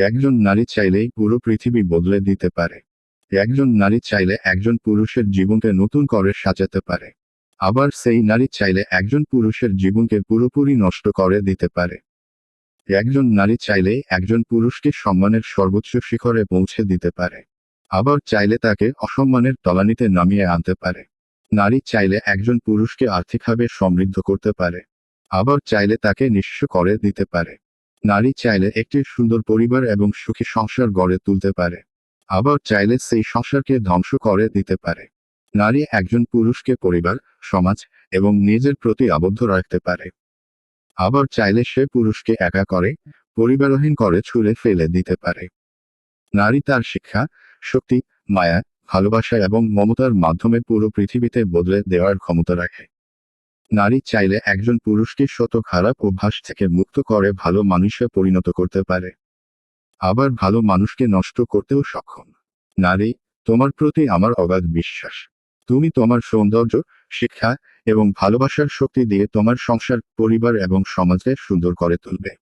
একজন নারী চাইলেই পুরো পৃথিবী বদলে দিতে পারে। একজন নারী চাইলে একজন পুরুষের জীবনকে নতুন করে সাজাতে পারে। আবার সেই নারী চাইলে একজন পুরুষের জীবনকে পুরোপুরি নষ্ট করে দিতে পারে। একজন নারী চাইলে একজন পুরুষকে সম্মানের সর্বোচ্চ শিখরে পৌঁছে দিতে পারে। আবার চাইলে তাকে অসম্মানের তলানিতে নামিয়ে আনতে পারে। নারী চাইলে একজন পুরুষকে আর্থিকভাবে সমৃদ্ধ করতে পারে। আবার চাইলে তাকে নিঃস্ব করে দিতে পারে। নারী চাইলে একটি সুন্দর পরিবার এবং সুখী সংসার গড়ে তুলতে পারে। আবার চাইলে সেই সংসারকে ধ্বংস করে দিতে পারে। নারী একজন পুরুষকে পরিবার, সমাজ এবং নিজের প্রতি আবদ্ধ রাখতে পারে। আবার চাইলে সে পুরুষকে একা করে, পরিবারহীন করে ছুঁড়ে ফেলে দিতে পারে। নারী তার শিক্ষা, শক্তি, মায়া, ভালোবাসা এবং মমতার মাধ্যমে পুরো পৃথিবীতে বদলে দেওয়ার ক্ষমতা রাখে। নারী চাইলে একজন পুরুষকে শত খারাপ অভ্যাস থেকে মুক্ত করে ভালো মানুষে পরিণত করতে পারে। আবার ভালো মানুষকে নষ্ট করতেও সক্ষম। নারী, তোমার প্রতি আমার অগাধ বিশ্বাস। তুমি তোমার সৌন্দর্য, শিক্ষা এবং ভালোবাসার শক্তি দিয়ে তোমার সংসার, পরিবার এবং সমাজকে সুন্দর করে তুলবে।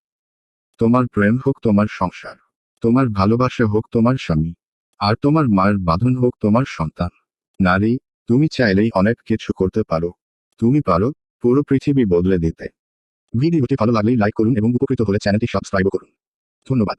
তোমার প্রেম হোক তোমার সংসার, তোমার ভালোবাসা হোক তোমার স্বামী, আর তোমার মায়ের বাঁধন হোক তোমার সন্তান। নারী, তুমি চাইলেই অনেক কিছু করতে পারো। তুমি পারো পুরো পৃথিবী বদলে দিতে। ভিডিওটি ভালো লাগলেই লাইক করুন এবং উপকৃত হলে চ্যানেলটি সাবস্ক্রাইব করুন। ধন্যবাদ।